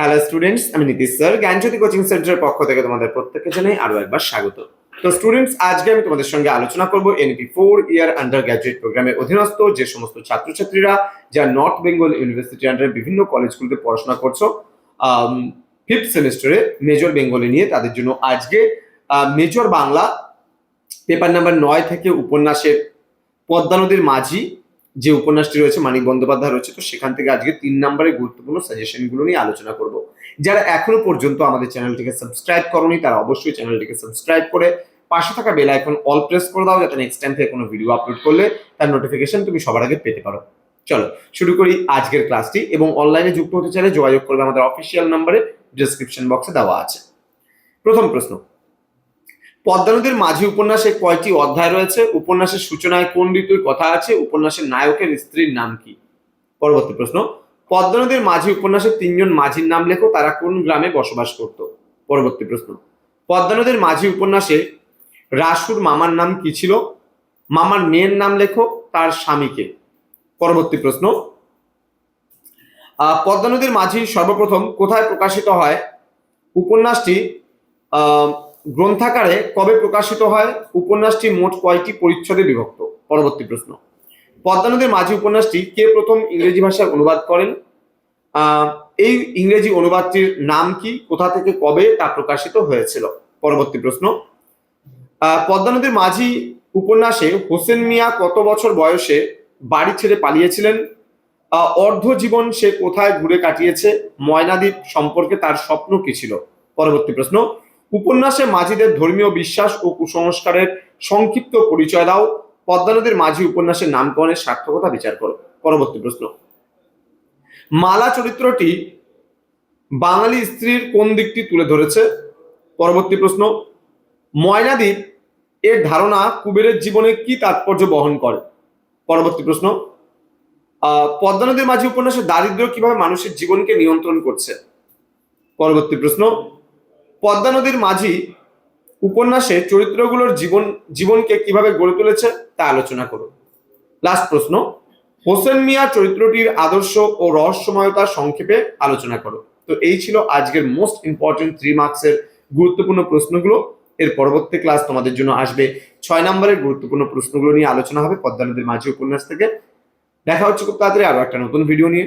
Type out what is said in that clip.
Hello students আমি Nitish sir জ্ঞানজ্যোতি coaching সেন্টারের পক্ষ থেকে তোমাদের প্রত্যেককে জানাই আরও একবার স্বাগত। তো স্টুডেন্টস আজকে আমি তোমাদের সঙ্গে আলোচনা করব NP four year undergraduate প্রোগ্রামের অধীনস্থ যে সমস্ত ছাত্রছাত্রীরা যা নর্থ বেঙ্গল ইউনিভার্সিটি আন্ডারে বিভিন্ন কলেজগুলোতে পড়াশোনা করছ ফিফথ সেমিস্টারে মেজর বেঙ্গলি নিয়ে তাদের জন্য আজকে মেজর বাংলা পেপার নাম্বার নয় থেকে উপন্যাসের পদ্মা নদীর মাঝি যে উপন্যাসটি রয়েছে, মানিক বন্দ্যোপাধ্যায় রয়েছে তো সেখান থেকে আজকে তিন নম্বরের গুরুত্বপূর্ণ সাজেশনগুলো নিয়ে আলোচনা করব। যারা এখনও পর্যন্ত আমাদের চ্যানেলটিকে সাবস্ক্রাইব করনি, তারা অবশ্যই চ্যানেলটিকে সাবস্ক্রাইব করে পাশে থাকা বেল আইকন অল প্রেস করে দাও, যাতে নেক্সট টাইম থেকে কোনো ভিডিও আপলোড করলে তার নোটিফিকেশন তুমি সবার আগে পেতে পারো। চলো, শুরু করি আজকের ক্লাসটি এবং অনলাইনে যুক্ত হতে চাইলে যোগাযোগ করবে আমাদের অফিসিয়াল নাম্বারে ডিসক্রিপশন বক্সে দেওয়া আছে। প্রথম প্রশ্ন পদ্মা নদীর মাঝি উপন্যাসে কয়টি অধ্যায় রয়েছে? উপন্যাসের সূচনায় কোন ঋতুর কথা আছে? উপন্যাসের নায়কের স্ত্রীর নাম কি? পরবর্তী প্রশ্ন। পদ্মা নদীর মাঝি উপন্যাসে তিনজন মাঝির নাম লেখো, তারা কোন গ্রামে বসবাস করত? পরবর্তী প্রশ্ন। পদ্মা নদীর মাঝি উপন্যাসে রাসুর মামার নাম কি ছিল? মামার মেয়ের নাম লেখো, তার স্বামীকে। পরবর্তী প্রশ্ন। পদ্মা নদীর মাঝি সর্বপ্রথম কোথায় প্রকাশিত হয়? উপন্যাসটি গ্রন্থাকারে কবে প্রকাশিত হয়? উপন্যাসটি মোট কয়টি পরিচ্ছদে বিভক্ত? পরবর্তী প্রশ্ন। পদ্মা নদীর মাঝি উপন্যাসটি কে প্রথম ইংরেজি ভাষায় অনুবাদ করেন? এই ইংরেজি অনুবাদটির নাম কি? কোথা থেকে কবে তা প্রকাশিত হয়েছিল? পরবর্তী প্রশ্ন। পদ্মা নদীর মাঝি উপন্যাসে হোসেন মিয়া কত বছর বয়সে বাড়ি ছেড়ে পালিয়েছিলেন? অর্ধ জীবন সে কোথায় ঘুরে কাটিয়েছে? ময়নাদ্বীপ সম্পর্কে তার স্বপ্ন কি ছিল? পরবর্তী প্রশ্ন। উপন্যাসে মাঝিদের ধর্মীয় বিশ্বাস ও কুসংস্কারের সংক্ষিপ্ত পরিচয় দাও। পদ্মা নদীর মাঝি উপন্যাসের নামকরণের সার্থকতা বিচার করো। পরবর্তী প্রশ্ন। মালা চরিত্রটি বাঙালি স্ত্রীর কোন দিকটি তুলে ধরেছে? পরবর্তী প্রশ্ন। ময়নাদ্বীপ এর ধারণা কুবেরের জীবনে কি তাৎপর্য বহন করে? পরবর্তী প্রশ্ন। পদ্মা নদীর মাঝি উপন্যাসে দারিদ্র্য কীভাবে মানুষের জীবনকে নিয়ন্ত্রণ করছে? পরবর্তী প্রশ্ন। পদ্মা নদীর মাঝি উপন্যাসে চরিত্রগুলোর জীবন, জীবনকে কীভাবে গড়ে তুলেছে তা আলোচনা করো লাস্ট প্রশ্ন, হোসেন মিয়া চরিত্রটির আদর্শ ও রহস্যময়তা সংক্ষেপে আলোচনা করো। তো এই ছিল আজকের মোস্ট ইম্পর্টেন্ট থ্রি মার্কসের গুরুত্বপূর্ণ প্রশ্নগুলো। এর পরবর্তী ক্লাস তোমাদের জন্য আসবে। ছয় নম্বরের গুরুত্বপূর্ণ প্রশ্নগুলো নিয়ে আলোচনা হবে পদ্মা নদীর মাঝি উপন্যাস থেকে। দেখা হচ্ছে খুব তাড়াতাড়ি আরও একটা নতুন ভিডিও নিয়ে।